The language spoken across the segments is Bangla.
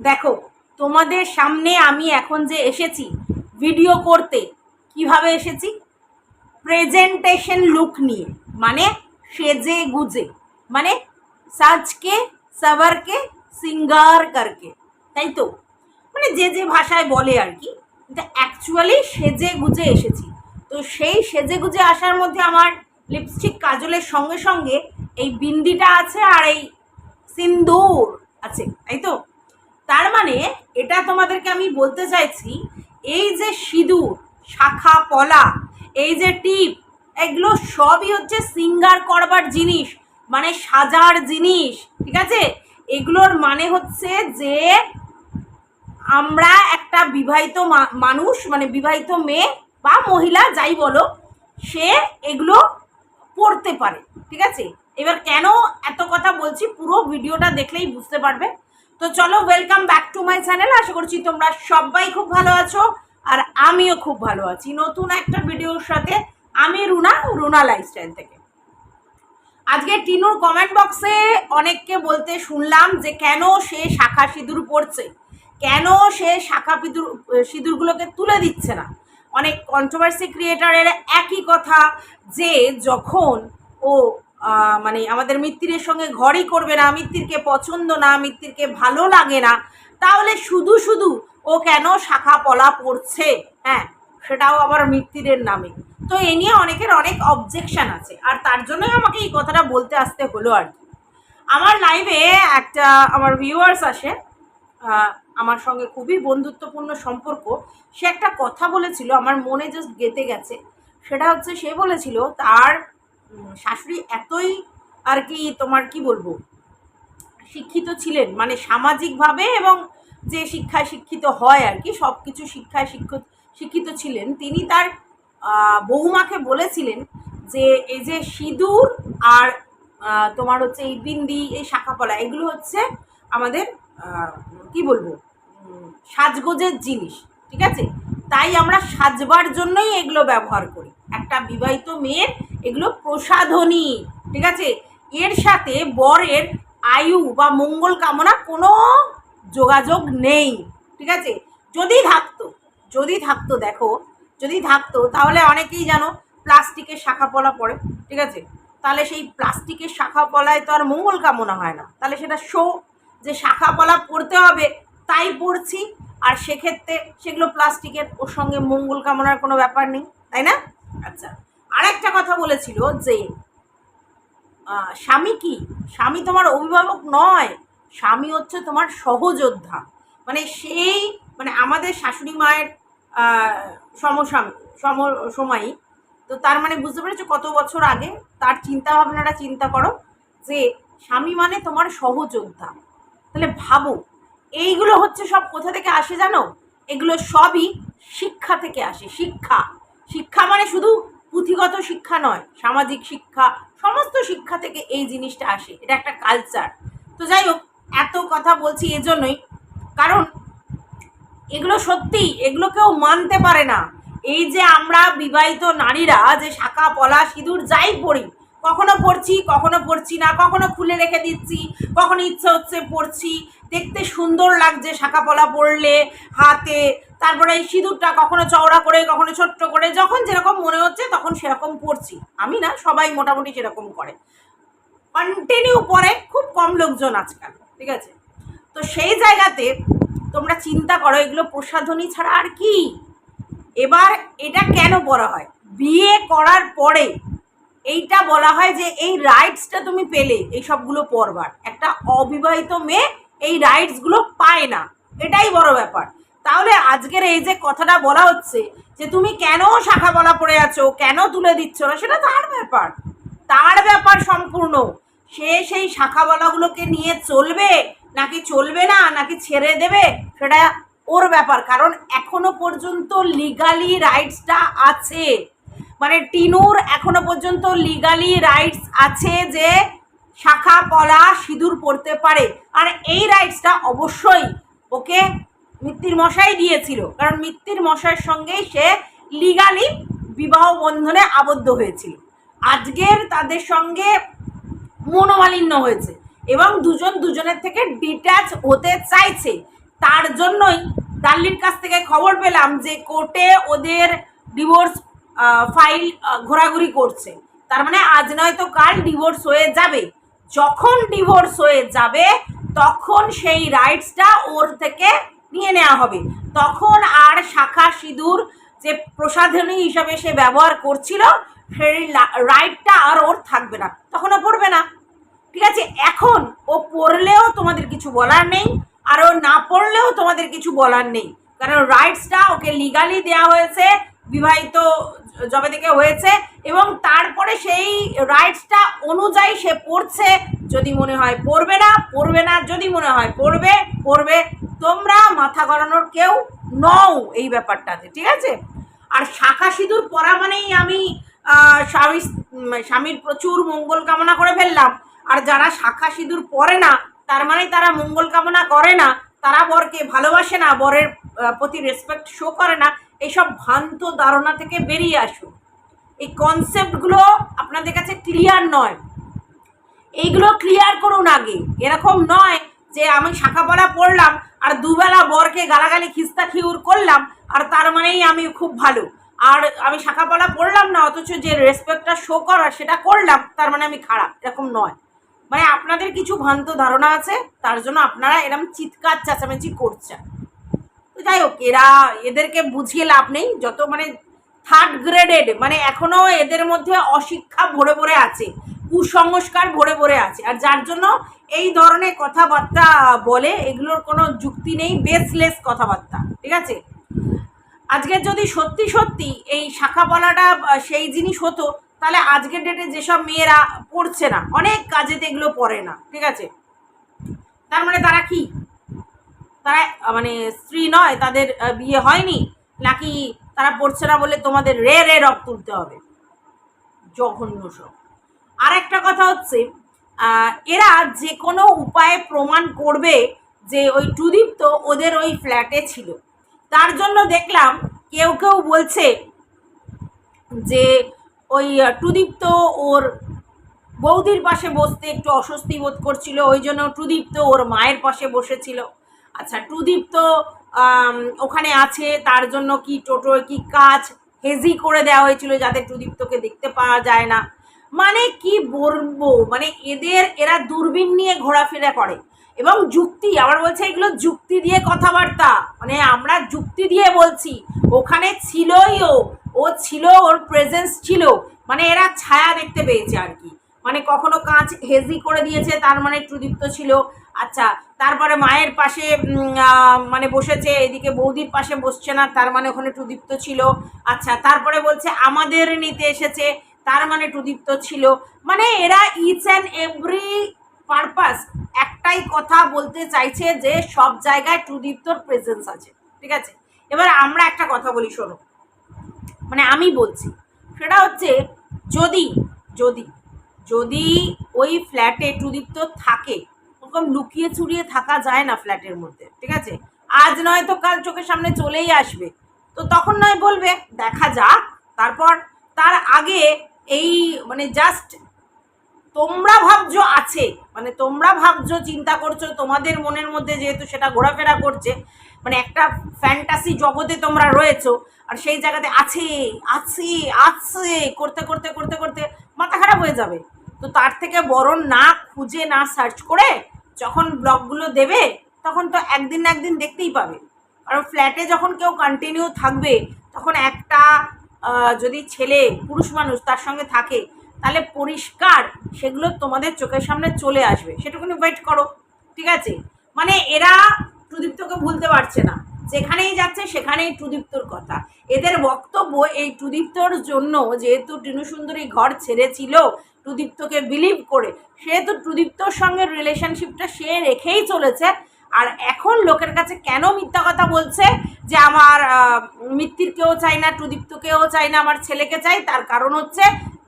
দেখো, তোমাদের সামনে আমি এখন যে এসেছি ভিডিও করতে, কীভাবে এসেছি? প্রেজেন্টেশন লুক নিয়ে মানে সেজে গুজে মানে সাজকে সাবারকে সিঙ্গার করকে তাই তো? মানে যে যে ভাষায় বলে আর কি কিন্তু অ্যাকচুয়ালি সেজে গুজে এসেছি। তো সেই সেজে গুজে আসার মধ্যে আমার লিপস্টিক কাজলের সঙ্গে সঙ্গে এই বিন্দিটা আছে আর এই সিন্দুর আছে, তাই তো? তার মানে এটা তোমাদেরকে আমি বলতে চাইছি, এই যে সিঁদুর, শাখা, পলা, এই যে টিপ, এগুলো সবই হচ্ছে সিঙ্গার করবার জিনিস মানে সাজার জিনিস, ঠিক আছে? এগুলোর মানে হচ্ছে যে আমরা একটা বিবাহিত মানুষ মানে বিবাহিত মেয়ে বা মহিলা, যাই বলো, সে এগুলো পড়তে পারে, ঠিক আছে? এবার কেন এত কথা বলছি, পুরো ভিডিওটা দেখলেই বুঝতে পারবে। তো চলো welcome back to my channel আশা করছি তোমরা সবাই খুব ভালো আছো, আর আমিও খুব ভালো আছি। নতুন একটা ভিডিওর সাথে আমি রুনা রুনা লাইফস্টাইল থেকে। আজকে টিনুর কমেন্ট বক্সে অনেককে বলতে শুনলাম যে, কেন সে শাখা সিঁদুর পড়ছে কেন সে শাখা পিঁদুর, সিঁদুরগুলোকে তুলে দিচ্ছে না? অনেক কন্ট্রোভার্সি ক্রিয়েটারের একই কথা যে, যখন ও মানে আমাদের মিত্তিরের সঙ্গে ঘরই করবে না, মিত্তিরকে পছন্দ না, মিত্তিরকে ভালো লাগে না, তাহলে শুধু শুধু ও কেন শাখা পলা পড়ছে? হ্যাঁ সেটাও আবার মিত্তিরের নামে। তো এ নিয়ে অনেকের অনেক অবজেকশন আছে, আর তার জন্যই আমাকে এই কথাটা বলতে আসতে হলো আর কি। আমার লাইভে একটা, আমার ভিউয়ার্স আসে আমার সঙ্গে খুবই বন্ধুত্বপূর্ণ সম্পর্ক। সে একটা কথা বলেছিল, আমার মনে জাস্ট গেতে গেছে। সেটা হচ্ছে, সে বলেছিল, তার শাশুড়ি এতই আর কি তোমার কি বলব শিক্ষিত ছিলেন। মানে সামাজিকভাবে এবং যে শিক্ষায় শিক্ষিত হয় আর কি সব কিছু শিক্ষায় শিক্ষিত শিক্ষিত ছিলেন। তিনি তার আহ, বৌমাকে বলেছিলেন যে এই যে সিঁদুর আর তোমার হচ্ছে এই বিন্দি এই শাখাপলা এগুলো হচ্ছে আমাদের কি বলব সাজগোজের জিনিস ঠিক আছে? তাই আমরা সাজবার জন্যই এগুলো ব্যবহার করি। একটা বিবাহিত মেয়ের এগুলো প্রসাধনী, ঠিক আছে? এর সাথে বরের আয়ু বা মঙ্গল কামনা কোনো যোগাযোগ নেই, ঠিক আছে? যদি থাকতো যদি থাকতো, দেখো, যদি থাকতো, তাহলে অনেকেই জানো প্লাস্টিকের শাখা পলা পড়ে ঠিক আছে? তাহলে সেই প্লাস্টিকের শাখা পলায় তো আর মঙ্গল কামনা হয় না। তাহলে সেটা শো যে শাখা পলা পড়তে হবে, তাই পড়ছি আর সেক্ষেত্রে সেগুলো প্লাস্টিকের ওর সঙ্গে মঙ্গল কামনার কোনো ব্যাপার নেই, তাই না? আচ্ছা। আরেকটা কথা বলেছিল যে স্বামী কি? স্বামী তোমার অভিভাবক নয় স্বামী হচ্ছে তোমার সহযোদ্ধা। মানে সেই মানে আমাদের শাশুড়ি মায়ের আহ, সমসামী সম সময়ই তো তার মানে বুঝতে পেরেছ কত বছর আগে? তার চিন্তা ভাবনাটা চিন্তা করো যে স্বামী মানে তোমার সহযোদ্ধা। তাহলে ভাবো এইগুলো হচ্ছে সব কোথা থেকে আসে জানো? এগুলো সবই শিক্ষা থেকে আসে শিক্ষা। শিক্ষা মানে শুধু পুঁথিগত শিক্ষা নয়, সামাজিক শিক্ষা, সমস্ত শিক্ষা থেকে এই জিনিসটা আসে, এটা একটা কালচার তো যাই হোক, এত কথা বলছি এজন্যই, কারণ এগুলো সত্যি এগুলো কেউ মানতে পারে না। এই যে আমরা বিবাহিত নারীরা, যে শাখা, পলা, সিঁদুর যাই পড়ি, কখনো পড়ছি কখনো পড়ছি না, কখনো খুলে রেখে দিচ্ছি, কখনো ইচ্ছে হচ্ছে পড়ছি, দেখতে সুন্দর লাগছে শাখা, পলা পরলে হাতে তারপরে এই সিঁদুরটা কখনো চওড়া করে, কখনো ছোট্ট করে, যখন যেরকম মনে হচ্ছে তখন সেরকম পড়ছি আমি না, সবাই মোটামুটি সেরকম করে। কন্টিনিউ পরে খুব কম লোকজন আজকাল, ঠিক আছে? তো সেই জায়গাতে তোমরা চিন্তা করো, এগুলো প্রসাধনী ছাড়া আর কি? এবার এটা কেন বলা হয়? বিয়ে করার পরে এইটা বলা হয় যে এই রাইটসটা তুমি পেলে, এই সবগুলো পরবার। একটা অবিবাহিত মেয়ে এই রাইটসগুলো পায় না। এটাই বড় ব্যাপার। তাহলে আজকের এই যে কথাটা বলা হচ্ছে যে তুমি কেন শাখা বলা পড়ে আছো, কেন তুলে দিচ্ছ না, সেটা তার ব্যাপার। তার ব্যাপার সম্পূর্ণ। সে সেই শাখা বলাগুলোকে নিয়ে চলবে, নাকি চলবে না, নাকি ছেড়ে দেবে, সেটা ওর ব্যাপার। কারণ এখনও পর্যন্ত লিগালি রাইটসটা আছে। মানে টিনুর এখনও পর্যন্ত লিগালি রাইটস আছে যে শাখা পলা সিঁদুর পড়তে পারে। আর এই রাইটসটা অবশ্যই ওকে মিত্তির মশাই দিয়েছিল। কারণ মিত্তির মশাইয়ের সঙ্গেই সে লিগালি বিবাহ বন্ধনে আবদ্ধ হয়েছিল। আজকের তাদের সঙ্গে মনোমালিন্য হয়েছে এবং দুজন দুজনের থেকে ডিট্যাচ হতে চাইছে। তার জন্যই ডাল্লির কাছ থেকে খবর পেলাম যে কোর্টে ওদের ডিভোর্স ফাইল ঘোরাঘুরি করছে। তার মানে আজ নয়তো কাল ডিভোর্স হয়ে যাবে। যখন ডিভোর্স হয়ে যাবে, তখন সেই রাইটসটা ওর থেকে নিয়ে নেওয়া হবে। তখন আর শাখা সিঁদুর যে প্রসাধনী হিসাবে সে ব্যবহার করছিল, সেই রাইটটা আর ওর থাকবে না। তখন ও পড়বে না। ঠিক আছে? এখন ও পড়লেও তোমাদের কিছু বলার নেই, আর ও না পড়লেও তোমাদের কিছু বলার নেই। কারণ রাইটসটা ওকে লিগালি দেওয়া হয়েছে, বিবাহিত জবে থেকে হয়েছে, এবং তারপরে সেই রাইটসটা অনুযায়ী সে পড়ছে। যদি মনে হয় পড়বে না পড়বে না। যদি মনে হয় পড়বে পড়বে। তোমরা মাথা গলানোর কেউ নও এই ব্যাপারটাতে, ঠিক আছে? আর শাখা সিঁদুর পরা মানেই আমি স্বামী স্বামীর প্রচুর মঙ্গল কামনা করে ফেললাম। আর যারা শাখা সিঁদুর পরে না, তার মানে তারা মঙ্গল কামনা করে না। তারা বরকে ভালোবাসে না, বরের প্রতি রেসপেক্ট শো করে না। এইসব ভ্রান্ত ধারণা থেকে বেরিয়ে আসুন। এই কনসেপ্টগুলো আপনাদের কাছে ক্লিয়ার নয়। এইগুলো ক্লিয়ার করুন আগে। এরকম নয় যে আমি শাখা পড়া পড়লাম আর দুবেলা বরকে গালাগালি, খিস্তা খিউর করলাম, আর তার মানেই আমি খুব ভালো। আর আমি শাখা পড়া পড়লাম না, অথচ যে রেসপেক্টটা শো করার সেটা করলাম, তার মানে আমি খারাপ, এরকম নয়। মানে আপনাদের কিছু ভ্রান্ত ধারণা আছে, তার জন্য আপনারা এরকম চিৎকার, চেঁচামেচি করছেন। তো যাই হোক, এরা, এদেরকে বুঝিয়ে লাভ নেই, যত মানে থার্ড গ্রেডেড মানে এখনও এদের মধ্যে অশিক্ষা ভরে ভরে আছে, কুসংস্কার ভরে ভরে আছে, আর যার জন্য এই ধরনের কথাবার্তা বলে এগুলোর কোনো যুক্তি নেই বেসলেস কথাবার্তা, ঠিক আছে? আজকে যদি সত্যি সত্যি এই শাখা বলাটা সেই জিনিস হতো, তাহলে আজকের ডেটে যেসব মেয়েরা পড়ছে না, অনেক কাজেতে এগুলো পড়ে না, ঠিক আছে? তার মানে তারা কি? তারা মানে স্ত্রী নয়, তাদের বিয়ে হয়নি, নাকি তারা পড়ছে না বলে তোমাদের রে রে রক তুলতে হবে? জঘন্য সব। আর একটা কথা হচ্ছে এরা যে কোনো উপায়ে প্রমাণ করবে যে ওই টুদীপ্ত ওদের ওই ফ্ল্যাটে ছিল। তার জন্য দেখলাম কেউ কেউ বলছে যে ওই টুদীপ্ত ওর বৌদির পাশে বসতে একটু অস্বস্তি বোধ করছিল ওই জন্য টুদীপ্ত ওর মায়ের পাশে বসেছিল। আচ্ছা টুদীপ্ত আম, ওখানে আছে তার জন্য কি টোটোর কি কাজ হেজি করে দেওয়া হয়েছিল যাতে টুদীপ্তকে দেখতে পাওয়া যায় না? মানে কি বলব? মানে এদের, এরা দূরবীন নিয়ে ঘোরাফেরা করে। এবং যুক্তি, আবার বলছে এগুলো যুক্তি দিয়ে কথাবার্তা। মানে আমরা যুক্তি দিয়ে বলছি, ওখানে ছিলই ও। ও ছিল, ওর প্রেজেন্স ছিল। মানে এরা ছায়া দেখতে পেয়েছে আর কি। মানে কখনো কাঁচ হেজি করে দিয়েছে, তার মানে ট্রুদীপ্ত ছিল। আচ্ছা তারপরে মায়ের পাশে মানে বসেছে, এদিকে বৌদির পাশে বসছে না, তার মানে ওখানে টুদীপ্ত ছিল। আচ্ছা তারপরে বলছে, আমাদের নিতে এসেছে। তার মানে টুদীপ্ত ছিল। মানে এরা ইচ অ্যান্ড এভরি পারপাস একটাই কথা বলতে চাইছে যে সব জায়গায় টুদীপ্তর প্রেজেন্স আছে। ঠিক আছে? এবার আমরা একটা কথা বলি, শোনো। মানে আমি বলছি, সেটা হচ্ছে যদি যদি যদি ওই ফ্ল্যাটে টুদীপ্ত থাকে, ওরকম লুকিয়ে চুরিয়ে থাকা যায় না ফ্ল্যাটের মধ্যে, ঠিক আছে? আজ নয় তো কাল চোখের সামনে চলেই আসবে। তো তখন নয় বলবে, দেখা যাক, তারপর, তার আগে এই মানে জাস্ট তোমরা ভাবছ আছে মানে তোমরা ভাবছ, চিন্তা করছ, তোমাদের মনের মধ্যে যেহেতু সেটা ঘোরাফেরা করছে মানে একটা ফ্যান্টাসি জগতে তোমরা রয়েছো, আর সেই জায়গাতে আছে আছে আছে, করতে করতে করতে করতে মাথা খারাপ হয়ে যাবে। তো তার থেকে বরং না খুঁজে, না সার্চ করে যখন ব্লগগুলো দেবে, তখন তো একদিন না একদিন দেখতেই পাবে। কারণ ফ্ল্যাটে যখন কেউ কন্টিনিউ থাকবে, তখন একটা যদি ছেলে পুরুষ মানুষ তার সঙ্গে থাকে, তাহলে পরিষ্কার সেগুলো তোমাদের চোখের সামনে চলে আসবে। সেটুকুনি ওয়েট করো, ঠিক আছে? মানে এরা টুদীপ্তকে ভুলতে পারছে না। যেখানেই যাচ্ছে সেখানেই টুদীপ্তর কথা। এদের বক্তব্য এই টুদীপ্তর জন্য যেহেতু টিনু সুন্দরী ঘর ছেড়েছিল, টুদীপ্তকে বিলিভ করে, সেহেতু টুদীপ্তর সঙ্গে রিলেশনশিপটা সে রেখেই চলেছে। আর এখন লোকের কাছে কেন মিথ্যা কথা বলছে যে আমার আহ, মিত্তির কেউ চাই না টুদীপ্তকেও চাই না আমার ছেলেকে চাই তার কারণ হচ্ছে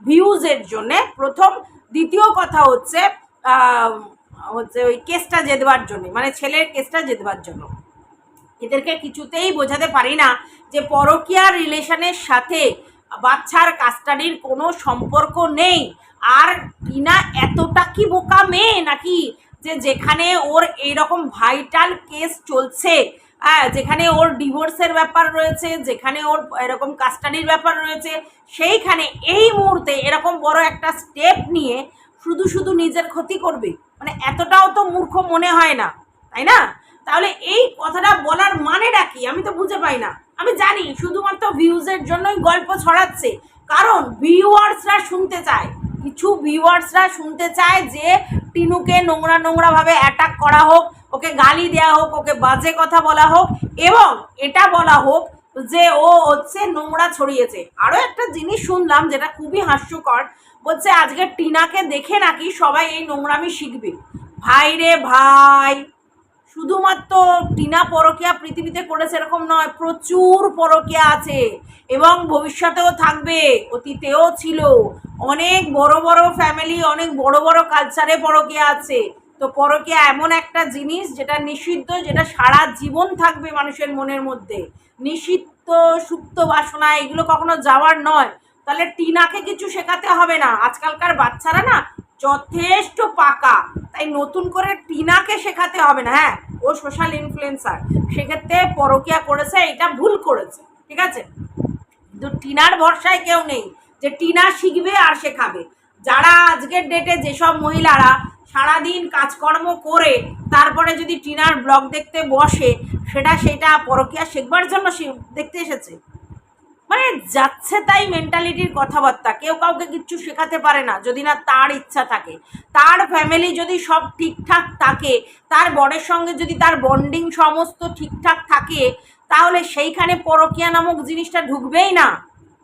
ভিউজের জন্যে। প্রথম দ্বিতীয় কথা হচ্ছে হচ্ছে ওই কেসটা জেতবার জন্য মানে ছেলের কেসটা জেতবার জন্য। এদেরকে কিছুতেই বোঝাতে পারি না যে পরকীয়া রিলেশনের সাথে বাচ্চার কাস্টাডির কোনো সম্পর্ক নেই। আর টিনা এতটা কি বোকা মেয়ে নাকি? যে যেখানে ওর এইরকম ভাইটাল কেস চলছে হ্যাঁ যেখানে ওর ডিভোর্সের ব্যাপার রয়েছে, যেখানে ওর এরকম কাস্টাডির ব্যাপার রয়েছে, সেইখানে এই মুহূর্তে এরকম বড় একটা স্টেপ নিয়ে শুধু শুধু নিজের ক্ষতি করবে। মানে এতটাও তো মূর্খ মনে হয় না, তাই না? তাহলে এই কথাটা বলার মানেটা কি? আমি তো বুঝে পাই না। আমি জানি, শুধুমাত্র ভিউজের জন্যই গল্প ছড়াচ্ছে। কারণ ভিউয়ার্সরা শুনতে চায়। কিছু ভিউয়ার্সরা শুনতে চায় যে টিনুকে নোংরা নোংরাভাবে অ্যাটাক করা হোক, ওকে গালি দেওয়া হোক, ওকে বাজে কথা বলা হোক এবং এটা বলা হোক যে ও হচ্ছে নোংরা ছড়িয়েছে। আরও একটা জিনিস শুনলাম যেটা খুবই হাস্যকর, বলছে আজকে টিনাকে দেখে নাকি সবাই এই নোংরামি শিখবে। ভাই রে ভাই! শুধুমাত্র টিনা পরকিয়া পৃথিবীতে করেছে এরকম নয়, প্রচুর পরকিয়া আছে এবং ভবিষ্যতেও থাকবে, অতীতেও ছিল। অনেক বড় বড় ফ্যামিলি অনেক বড় বড় কালচারে পরকিয়া আছে। তো পরকিয়া এমন একটা জিনিস যেটা নিষিদ্ধ, যেটা সারা জীবন থাকবে মানুষের মনের মধ্যে। নিষিদ্ধ, সুপ্ত বাসনা, এগুলো কখনো যাওয়ার নয়। তাহলে টিনাকে কিছু শেখাতে হবে না। আজকালকার বাচ্চারা না যথেষ্ট পাকা। তাই নতুন করে টিনাকে শেখাতে হবে না হ্যাঁ? ও সোশ্যাল ইনফ্লুয়েন্সার সেক্ষেত্রে পরকিয়া করেছে, এটা ভুল করেছে, ঠিক আছে? কিন্তু টিনার ভরসায় কেউ নেই যে টিনা শিখবে আর শেখাবে। যারা আজকের ডেটে যেসব মহিলারা সারাদিন কাজকর্ম করে, তারপরে যদি টিনার ব্লগ দেখতে বসে, সেটা সেটা পরকিয়া শেখবার জন্য দেখতে এসেছে? মানে যাচ্ছে তাই মেন্টালিটির কথাবার্তা। কেউ কাউকে কিচ্ছু শেখাতে পারে না, যদি না তার ইচ্ছা থাকে। তার ফ্যামিলি যদি সব ঠিকঠাক থাকে, তার বরের সঙ্গে যদি তার বন্ডিং সমস্ত ঠিকঠাক থাকে, তাহলে সেইখানে পরকিয়া নামক জিনিসটা ঢুকবেই না।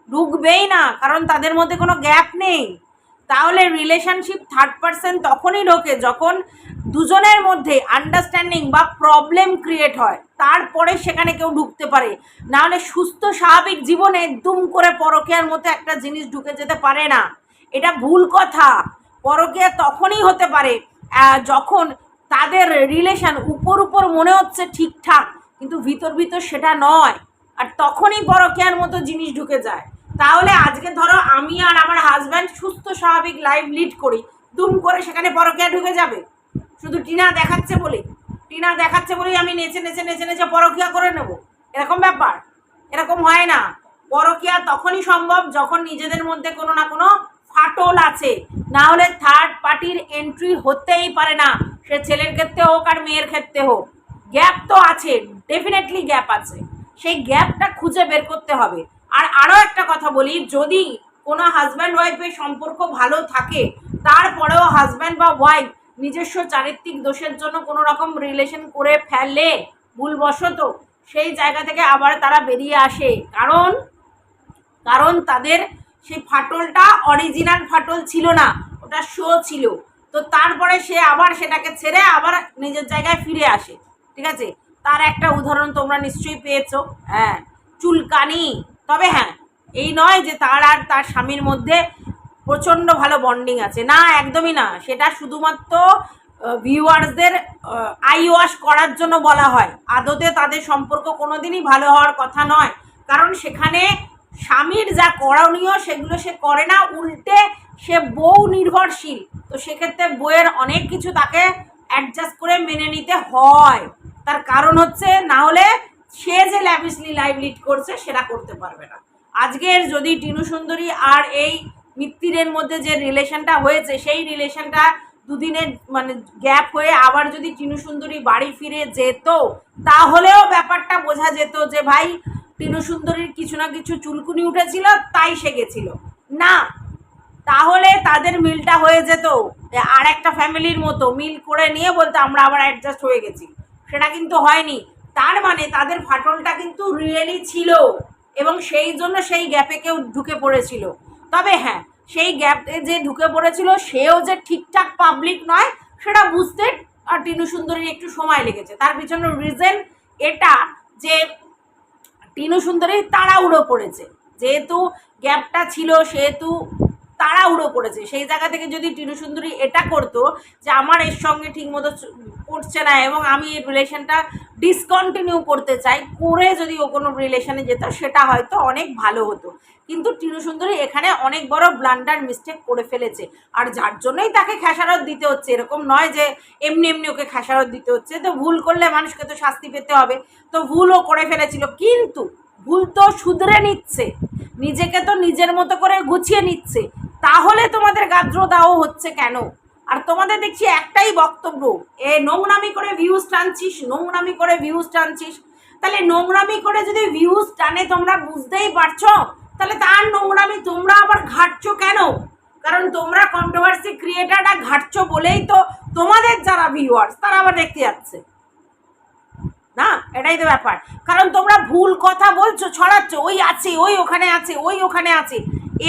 ঢুকবেই না, কারণ তাদের মধ্যে কোনো গ্যাপ নেই। তাহলে রিলেশনশিপ থার্ড পার্সন তখনই ঢোকে যখন দুজনের মধ্যে আন্ডারস্ট্যান্ডিং বা প্রবলেম ক্রিয়েট হয়। তারপরে সেখানে কেউ ঢুকতে পারে। নাহলে সুস্থ স্বাভাবিক জীবনে দুম করে পরকেয়ার মতো একটা জিনিস ঢুকে যেতে পারে না। এটা ভুল কথা। পরকেয়া তখনই হতে পারে যখন তাদের রিলেশন উপর উপর মনে হচ্ছে ঠিকঠাক, কিন্তু ভিতর ভিতর সেটা নয়। আর তখনই পরকেয়ার মতো জিনিস ঢুকে যায়। তাহলে আজকে ধরো আমি আর আমার হাজব্যান্ড সুস্থ, স্বাভাবিক লাইফ লিড করি। দুম করে সেখানে পরকেয়া ঢুকে যাবে। শুধু টিনা দেখাচ্ছে বলে টিনা দেখাচ্ছে বলেই আমি নেচে নেচে নেচে নেচে পরকিয়া করে নেব। এরকম ব্যাপার। এরকম হয় না। পরকিয়া তখনই সম্ভব যখন নিজেদের মধ্যে কোনো না কোনো ফাটল আছে। না হলে থার্ড পার্টির এন্ট্রি হতেই পারে না। সে ছেলের ক্ষেত্রে হোক আর মেয়ের ক্ষেত্রে হোক। গ্যাপ তো আছে। ডেফিনেটলি গ্যাপ আছে। সেই গ্যাপটা খুঁজে বের করতে হবে। আর আরও একটা কথা বলি, যদি কোনো হাজব্যান্ড ওয়াইফের সম্পর্ক ভালো থাকে, তারপরেও হাজব্যান্ড বা ওয়াইফ নিজস্ব চারিত্রিক দোষের জন্য কোনো রকম রিলেশন করে ফেলে, ভুলবশত সেই জায়গা থেকে আবার তারা বেরিয়ে আসে। কারণ কারণ তাদের সেই ফাটলটা অরিজিনাল ফাটল ছিল না, ওটা শো ছিল। তো তারপরে সে আবার সেটাকে ছেড়ে আবার নিজের জায়গায় ফিরে আসে। ঠিক আছে? তার একটা উদাহরণ তোমরা নিশ্চয়ই পেয়েছ। হ্যাঁ চুলকানি। তবে হ্যাঁ এই নয় যে তার আর তার স্বামীর মধ্যে প্রচণ্ড ভালো বন্ডিং আছে। না, একদমই না। সেটা শুধুমাত্র ভিউয়ার্সদের আই ওয়াশ করার জন্য বলা হয়। আদতে তাদের সম্পর্ক কোনোদিনই ভালো হওয়ার কথা নয়। কারণ সেখানে স্বামীর যা করণীয়, সেগুলো সে করে না। উল্টে সে বউ নির্ভরশীল। তো সেক্ষেত্রে বইয়ের অনেক কিছু তাকে অ্যাডজাস্ট করে মেনে নিতে হয়। তার কারণ হচ্ছে, না হলে সে যে ল্যাভিসলি লাইভ লিড করছে, সেটা করতে পারবে না। আজকের যদি টিনু সুন্দরী আর এই মিত্তিরের মধ্যে যে রিলেশনটা হয়েছে, সেই রিলেশনটা দুদিনের মানে গ্যাপ হয়ে আবার যদি টিনু সুন্দরী বাড়ি ফিরে যেত, তাহলেও ব্যাপারটা বোঝা যেত যে ভাই, টিনু সুন্দরীর কিছু না কিছু চুলকুনি উঠেছিল, তাই সে গেছিল। না, তাহলে তাদের মিলটা হয়ে যেত। আর একটা ফ্যামিলির মতো মিল করে নিয়ে বলতে আমরা আবার অ্যাডজাস্ট হয়ে গেছি। সেটা কিন্তু হয়নি। তার মানে তাদের ফাটলটা কিন্তু রিয়েলি ছিল এবং সেই জন্য সেই গ্যাপে কেউ ঢুকে পড়েছিল। তবে হ্যাঁ সেই গ্যাপে যে ঢুকে পড়েছিল, সেও যে ঠিকঠাক পাবলিক নয়, সেটা বুঝতে আর টিনু সুন্দরীর একটু সময় লেগেছে। তার পিছনে রিজন এটা যে টিনু সুন্দরীর তাড়াহুড়ো পড়েছে যেহেতু গ্যাপটা ছিল, সেহেতু তাড়াহুড়ো করেছে। সেই জায়গা থেকে যদি টিনু সুন্দরী এটা করতো যে আমার এর সঙ্গে ঠিকমতো পড়ছে না এবং আমি এই রিলেশনটা ডিসকন্টিনিউ করতে চাই, করে যদি ও কোনো রিলেশনে যেত, সেটা হয়তো অনেক ভালো হতো। কিন্তু টিনু সুন্দরী এখানে অনেক বড় ব্লান্ডার মিস্টেক করে ফেলেছে। আর যার জন্যই তাকে খেসারত দিতে হচ্ছে। এরকম নয় যে এমনি এমনি ওকে খেসারত দিতে হচ্ছে। তো ভুল করলে মানুষকে তো শাস্তি পেতে হবে। তো ভুলও করে ফেলেছিল। কিন্তু ভুল তো শুধরে নিচ্ছে। নিজেকে তো নিজের মতো করে গুছিয়ে নিচ্ছে। তাহলে তোমাদের গাদ্র দাও হচ্ছে কেন? আর তোমাদের দেখছি একটাই বক্তব্য, এ নোংরামি করে ভিউজ টানছিস, নোংরামি করে ভিউজ টানছিস। তাহলে নোংরামি করে যদি ভিউজ টানে তোমরা বুঝতেই পারছ, তাহলে তার নোংরামি তোমরা আবার ঘাটছো কেন? কারণ তোমরা কন্ট্রোভার্সি ক্রিয়েটাররা ঘাটছো বলেই তো তোমাদের যারা ভিউয়ার্স তারা আবার দেখতে যাচ্ছে। না, এটাই তো ব্যাপার। কারণ তোমরা ভুল কথা বলছো, ছড়াচ্ছ, ওই আছে, ওই ওখানে আছে, ওই ওখানে আছে।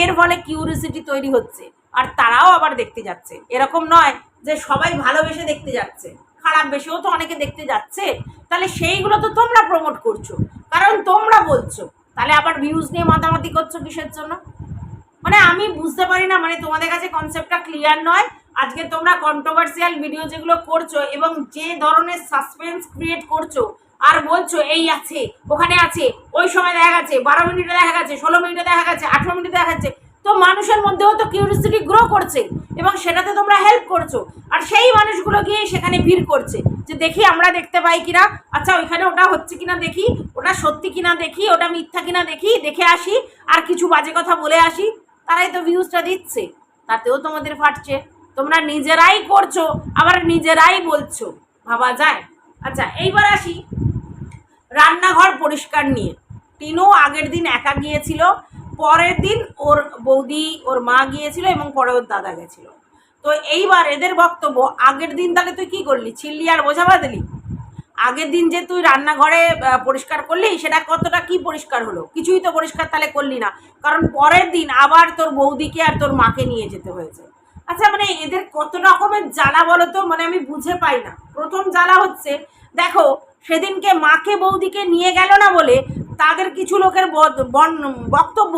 এর ফলে কিউরিসিটি তৈরি হচ্ছে, আর তারাও আবার দেখতে যাচ্ছে। এরকম নয় যে সবাই ভালোবেসে দেখতে যাচ্ছে। খারাপ বেশেও তো অনেকে দেখতে যাচ্ছে। তাহলে সেইগুলো তো তোমরা প্রমোট করছ। কারণ তোমরা বলছো। তাহলে আবার ভিউজ নিয়ে মাতামাতি করছ কিসের জন্য? মানে আমি বুঝতে পারি না মানে তোমাদের কাছে কনসেপ্টটা ক্লিয়ার নয়। আজকে তোমরা কন্ট্রোভার্সিয়াল ভিডিও যেগুলো করছ এবং যে ধরনের সাসপেন্স ক্রিয়েট করছ, আর বলছো এই আছে, ওখানে আছে, ওই সময় দেখা গেছে, বারো মিনিটে দেখা গেছে, ষোলো মিনিটে দেখা গেছে, আঠেরো মিনিটে দেখা যাচ্ছে তো মানুষের মধ্যেও তো কিউরিয়াসিটি গ্রো করছে এবং সেটাতে তোমরা হেল্প করছ। আর সেই মানুষগুলো গিয়ে সেখানে ভিড় করছে যে দেখি আমরা দেখতে পাই কিনা আচ্ছা ওইখানে ওটা হচ্ছে কিনা দেখি, ওটা সত্যি কিনা দেখি, ওটা মিথ্যা কিনা দেখি, দেখে আসি, আর কিছু বাজে কথা বলে আসি, তারাই তো ভিউজটা দিচ্ছে, তাতেও তোমাদের ফাটছে। তোমরা নিজেরাই করছ, আবার নিজেরাই বলছো। ভাবা যায়। আচ্ছা এইবার আসি রান্নাঘর পরিষ্কার নিয়ে। টিনু আগের দিন একা গিয়েছিল, পরের দিন ওর বৌদি, ওর মা গিয়েছিল এবং পরে ওর দাদা গেছিল। তো এইবার এদের বক্তব্য, আগের দিন তাহলে তুই কি করলি? ছিল্লি আর বোঝা বাঁধলি? আগের দিন যে তুই রান্নাঘরে পরিষ্কার করলি, সেটা কতটা কি পরিষ্কার হলো? কিছুই তো পরিষ্কার তাহলে করলি না। কারণ পরের দিন আবার তোর বৌদিকে আর তোর মাকে নিয়ে যেতে হয়েছে। আচ্ছা মানে এদের কত রকমের জ্বালা বলো তো মানে আমি বুঝে পাই না। প্রথম জ্বালা হচ্ছে, দেখো, সেদিনকে মাকে বৌদিকে নিয়ে গেল না বলে তাদের কিছু লোকের বক্তব্য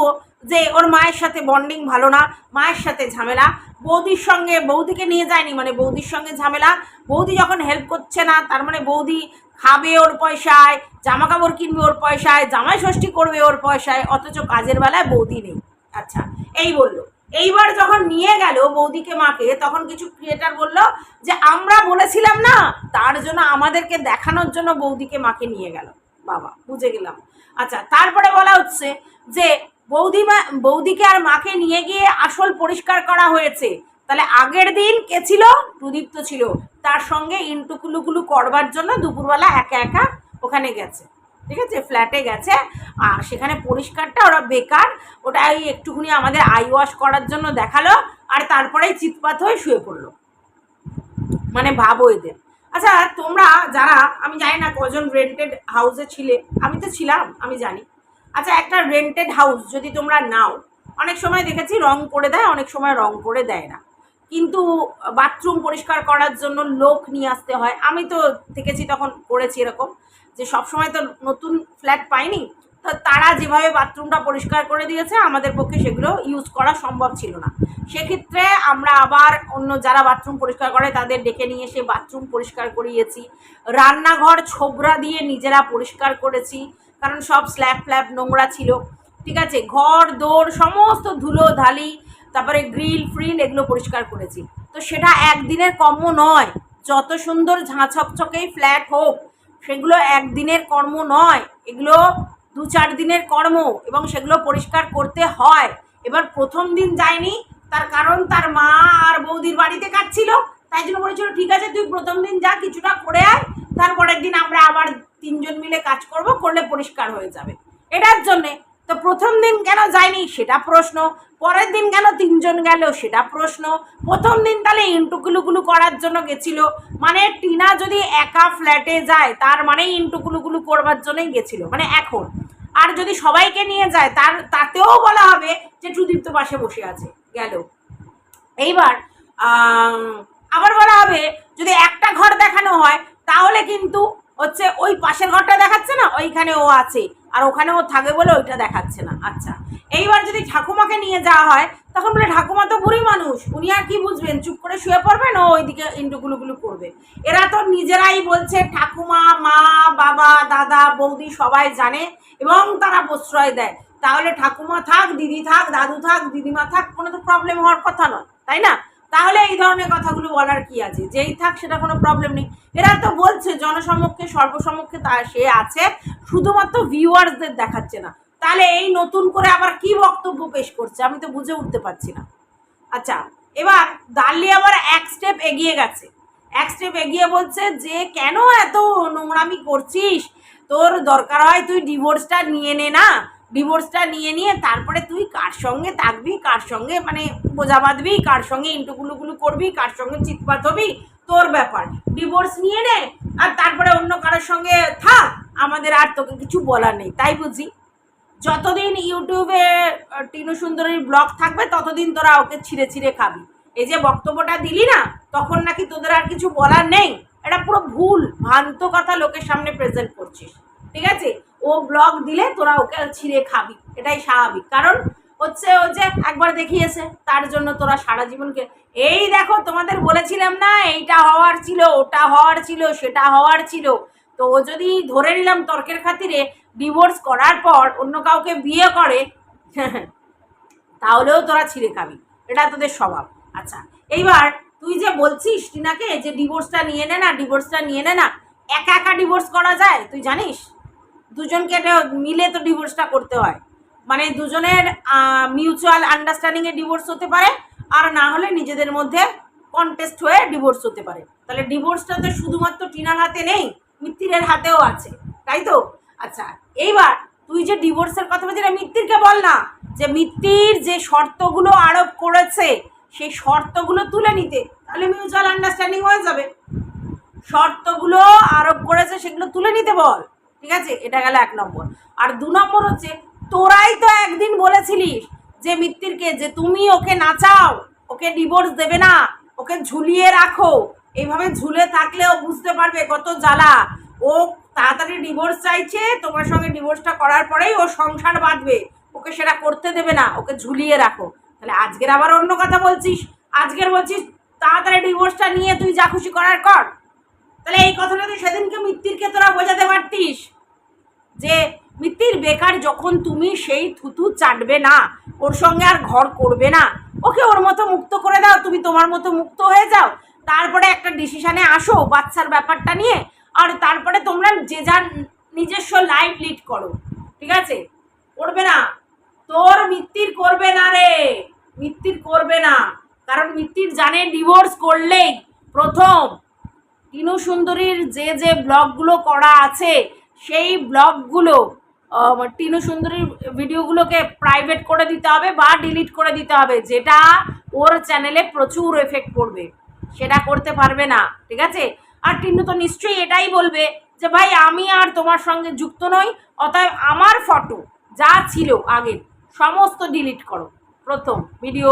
যে ওর মায়ের সাথে বন্ডিং ভালো না, মায়ের সাথে ঝামেলা। বৌদির সঙ্গে, বৌদিকে নিয়ে যায়নি মানে বৌদির সঙ্গে ঝামেলা। বৌদি যখন হেল্প করছে না, তার মানে বৌদি খাবে ওর পয়সায় জামা কাপড় কিনবে ওর পয়সায়, জামাই ষষ্ঠী করবে ওর পয়সায়, অথচ কাজের বেলায় বৌদি নেই। আচ্ছা এই বলল। এইবার যখন নিয়ে গেল বৌদিকে মাকে, তখন কিছু ক্রিয়েটার বলল যে, আমরা বলেছিলাম না, তার জন্য আমাদেরকে দেখানোর জন্য বৌদিকে মাকে নিয়ে গেল। বাবা, বুঝে গেলাম। আচ্ছা তারপরে বলা হচ্ছে যে বৌদি মা বৌদিকে আর মাকে নিয়ে গিয়ে আসল পরিষ্কার করা হয়েছে। তাহলে আগের দিন কে ছিল? প্রদীপ্ত ছিল। তার সঙ্গে ইন্টুকুলুকুলু করবার জন্য দুপুরবেলা একা একা ওখানে গেছে। ঠিক আছে? ফ্ল্যাটে গেছে। আর সেখানে পরিষ্কারটা ওরা বেকার। ওটা ওই একটুখানি আমাদের আই ওয়াশ করার জন্য দেখাল। আর তারপরেই চিৎপাত হয়ে শুয়ে পড়ল। মানে ভাবো এদের। আচ্ছা তোমরা যারা, আমি জানি না কজন রেন্টেড হাউসে ছিলে। আমি তো ছিলাম, আমি জানি। আচ্ছা একটা রেন্টেড হাউস যদি তোমরা নাও, অনেক সময় দেখেছি রং করে দেয়, অনেক সময় রং করে দেয় না। কিন্তু বাথরুম পরিষ্কার করার জন্য লোক নিয়ে আসতে হয়। আমি তো দেখেছি তখন করেছি এরকম। যে সবসময় তো নতুন ফ্ল্যাট পাইনি তারা যেভাবে বাথরুমটা পরিষ্কার করে দিয়েছে, আমাদের পক্ষে সেগুলো ইউজ করা সম্ভব ছিল না। সেক্ষেত্রে আমরা আবার অন্য যারা বাথরুম পরিষ্কার করে তাদের ডেকে নিয়ে এসে বাথরুম পরিষ্কার করিয়েছি। রান্নাঘর ছোবরা দিয়ে নিজেরা পরিষ্কার করেছি, কারণ সব স্ল্যাব ফ্ল্যাব নোংরা ছিল। ঠিক আছে, ঘর দৌড় সমস্ত ধুলো ধালি তারপরে গ্রিল, ফ্রিল এগুলো পরিষ্কার করেছি। তো সেটা একদিনের কর্ম নয়, যত সুন্দর ঝাঁচকচকেই ফ্ল্যাট হোক সেগুলো একদিনের কর্ম নয়, এগুলো দু চার দিনের কর্ম এবং সেগুলো পরিষ্কার করতে হয়। এবার প্রথম দিন যায়নি, তার কারণ তার মা আর বৌদির বাড়িতে কাজ ছিল তাই জন্য বলেছিল, ঠিক আছে, তুই প্রথম দিন যা, কিছুটা করে আয়, তারপরের দিন আমরা আবার তিনজন মিলে কাজ করব, করলে পরিষ্কার হয়ে যাবে। এটার জন্যে তো প্রথম দিন কেন যায়নি? সেটা প্রশ্ন। পরের দিন কেন তিনজন গেল? সেটা প্রশ্ন। প্রথম দিন তাহলে ইন্টুকুলুকুলু করার জন্য গেছিল। মানে টিনা যদি একা ফ্ল্যাটে যায়, তার মানে ইন্টুকুলুকুলু করবার জন্যই গেছিল। মানে এখন। আর যদি সবাইকে নিয়ে যায়, তার, তাতেও বলা হবে যে সুদীপ্ত পাশে বসে আছে। গেল। এইবার আবার বলা হবে, যদি একটা ঘর দেখানো হয়, তাহলে কিন্তু হচ্ছে ওই পাশের ঘরটা দেখাচ্ছে না? ওইখানে ও আছে। আর ওখানে ও থাকে বলে ওইটা দেখাচ্ছে না। আচ্ছা এইবার যদি ঠাকুমাকে নিয়ে যাওয়া হয়, তখন বলে, ঠাকুমা তো বুড়ি মানুষ, উনি আর কি বুঝবেন? চুপ করে শুয়ে পড়বেন? ও ওইদিকে ইন্টুগুলোগুলো করবে। এরা তো নিজেরাই বলছে, ঠাকুমা, মা, বাবা, দাদা, বৌদি সবাই জানে এবং তারা প্রশ্রয় দেয়। তাহলে ঠাকুমা থাক, দিদি থাক, দাদু থাক, দিদিমা থাক, কোনো তো প্রবলেম হওয়ার কথা নয়, তাই না? তাহলে এই ধরনের কথাগুলো বলার কি আছে? যেই থাক, সেটা কোনো প্রবলেম নেই। এরা তো বলছে, জনসমক্ষে, সর্বসমক্ষে তা সে আছে, শুধুমাত্র ভিউয়ার্সদের দেখাচ্ছে না। তাহলে এই নতুন করে আবার কি বক্তব্য পেশ করছে? আমি তো বুঝে উঠতে পারছি না। আচ্ছা এবার দাল্লি আবার এক স্টেপ এগিয়ে গেছে। এক স্টেপ এগিয়ে বলছে যে, কেন এত নোংরামি করছিস? তোর দরকার হয় তুই ডিভোর্সটা নিয়ে নে না। ডিভোর্সটা নিয়ে নিয়ে তারপরে তুই কার সঙ্গে থাকবি, কার সঙ্গে মানে বোঝা বাঁধবি, কার সঙ্গে ইন্টুকুলুকুলু করবি, কার সঙ্গে চিৎপাত হবি, তোর ব্যাপার। ডিভোর্স নিয়ে নে আর তারপরে অন্য কারোর সঙ্গে থাক, আমাদের আর তোকে কিছু বলার নেই, তাই বুঝি? যতদিন ইউটিউবে টিনু সুন্দরীর ব্লগ থাকবে, ততদিন তোরা ওকে ছিঁড়ে ছিঁড়ে খাবি। এই যে বক্তব্যটা দিলি না, তখন নাকি তোদের আর কিছু বলার নেই? এটা পুরো ভুল, ভ্রান্ত কথা লোকের সামনে প্রেজেন্ট করছিস। ঠিক আছে? ও ব্লগ দিলে তোরা ওকে ছিঁড়ে খাবি। এটাই স্বাভাবিক। কারণ হচ্ছে ও যে একবার দেখিয়েছে, তার জন্য তোরা সারা জীবনকে এই দেখো, তোমাদের বলেছিলাম না, এইটা হওয়ার ছিল, ওটা হওয়ার ছিল, সেটা হওয়ার ছিল। তো ও যদি ধরে নিলাম তর্কের খাতিরে ডিভোর্স করার পর অন্য কাউকে বিয়ে করে, তাহলেও তোরা ছিঁড়ে খাবি। এটা তোদের স্বভাব। আচ্ছা এইবার তুই যে বলছিস টিনাকে যে ডিভোর্সটা নিয়ে নে না ডিভোর্সটা নিয়ে নে না, একা একা ডিভোর্স করা যায়, তুই জানিস? দুজনকে এটা মিলে তো ডিভোর্সটা করতে হয়। মানে দুজনের মিউচুয়াল আন্ডারস্ট্যান্ডিংয়ে ডিভোর্স হতে পারে, আর না হলে নিজেদের মধ্যে কন্টেস্ট হয়ে ডিভোর্স হতে পারে। তাহলে ডিভোর্সটা তো শুধুমাত্র টিনার হাতে নেই, মিত্তিরের হাতেও আছে, তাই তো? আচ্ছা এইবার তুই যে ডিভোর্সের কথা বলছিস না মিত্তিরকে বল না, যে মিত্তির যে শর্তগুলো আরোপ করেছে, সেই শর্তগুলো তুলে নিতে, তাহলে মিউচুয়াল আন্ডারস্ট্যান্ডিং হয়ে যাবে। শর্তগুলো আরোপ করেছে, সেগুলো তুলে নিতে বল। ঠিক আছে? এটা গেল এক নম্বর। আর দু নম্বর হচ্ছে, তোরাই তো একদিন বলেছিলিস যে মিত্তিরকে যে তুমি ওকে নাচাও ওকে ডিভোর্স দেবে না, ওকে ঝুলিয়ে রাখো। এইভাবে ঝুলে থাকলে ও বুঝতে পারবে কত জ্বালা। ও তাড়াতাড়ি ডিভোর্স চাইছে, তোমার সঙ্গে ডিভোর্সটা করার পরেই ও সংসার বাঁধবে। ওকে সেটা করতে দেবে না, ওকে ঝুলিয়ে রাখো। তাহলে আজকের আবার অন্য কথা বলছিস। আজকের বলছিস, তাড়াতাড়ি ডিভোর্সটা নিয়ে তুই যা খুশি করার কর। তাহলে এই কথাটা তুই সেদিনকে মিত্তিরকে তোরা বোঝাতে পারতিস যে, মিত্তির বেকার যখন তুমি সেই থুতু চাটবে না, ওর সঙ্গে আর ঘর করবে না, ওকে ওর মতো মুক্ত করে দাও, তুমি তোমার মতো মুক্ত হয়ে যাও, তারপরে একটা ডিসিশনে আসো বাচ্চার ব্যাপারটা নিয়ে, আর তারপরে তোমরা যে যার নিজস্ব লাইফ লিড করো, ঠিক আছে? করবে না। তোর মিত্তির করবে না রে। মিত্তির করবে না। কারণ মিত্তির জানে ডিভোর্স করলেই প্রথম টিনু সুন্দরীর যে যে ব্লগগুলো করা আছে, সেই ব্লগগুলো টিনু সুন্দরীর ভিডিওগুলোকে প্রাইভেট করে দিতে হবে বা ডিলিট করে দিতে হবে, যেটা ওর চ্যানেলে প্রচুর এফেক্ট পড়বে। সেটা করতে পারবে না, ঠিক আছে? আর টিনু তো নিশ্চয়ই এটাই বলবে যে, ভাই, আমি আর তোমার সঙ্গে যুক্ত নই, অতএব আমার ফটো যা ছিল আগে, সমস্ত ডিলিট করো। প্রথম ভিডিও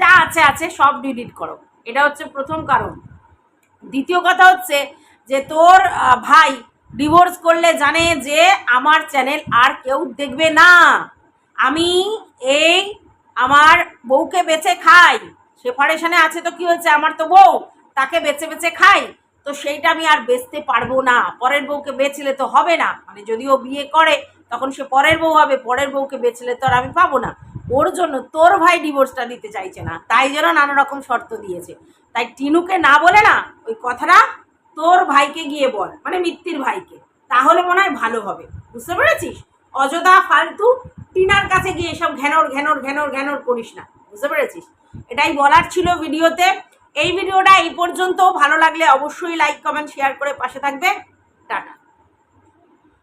যা আছে আছে, সব ডিলিট করো। এটা হচ্ছে প্রথম কারণ। দ্বিতীয় কথা হচ্ছে যে তোর ভাই ডিভোর্স করলে জানে যে আমার চ্যানেল আর কেউ দেখবে না। আমি এই আমার বউকে বেছে খাই। সেপারেশনে আছে তো কি হয়েছে? আমার তো বউ, তাকে বেছে বেছে খাই। তো সেইটা আমি আর বেচতে পারব না। পরের বউকে বেচলে তো হবে না। মানে যদি ও বিয়ে করে, তখন সে পরের বউ হবে। পরের বউকে বেচলে তো আর আমি পাবো না। ওর জন্য তোর ভাই ডিভোর্সটা দিতে চাইছে না, তাই জন্য নানা রকম শর্ত দিয়েছে। তাই টিনুকে না বলে না, ওই কথাটা তোর ভাইকে গিয়ে বল মানে মিত্তির ভাইকে। তাহলে মনে হয় ভালো হবে। বুঝতে পেরেছিস? অযথা ফালতু টিনার কাছে গিয়ে এসব ঘ্যানোর ঘ্যানোর ঘ্যানোর ঘ্যানোর করিস না। বুঝতে পেরেছিস? এটাই বলার ছিল ভিডিওতে। এই ভিডিওটা এই পর্যন্ত ভালো লাগলে অবশ্যই লাইক কমেন্ট শেয়ার করে পাশে থাকবে। টাটা।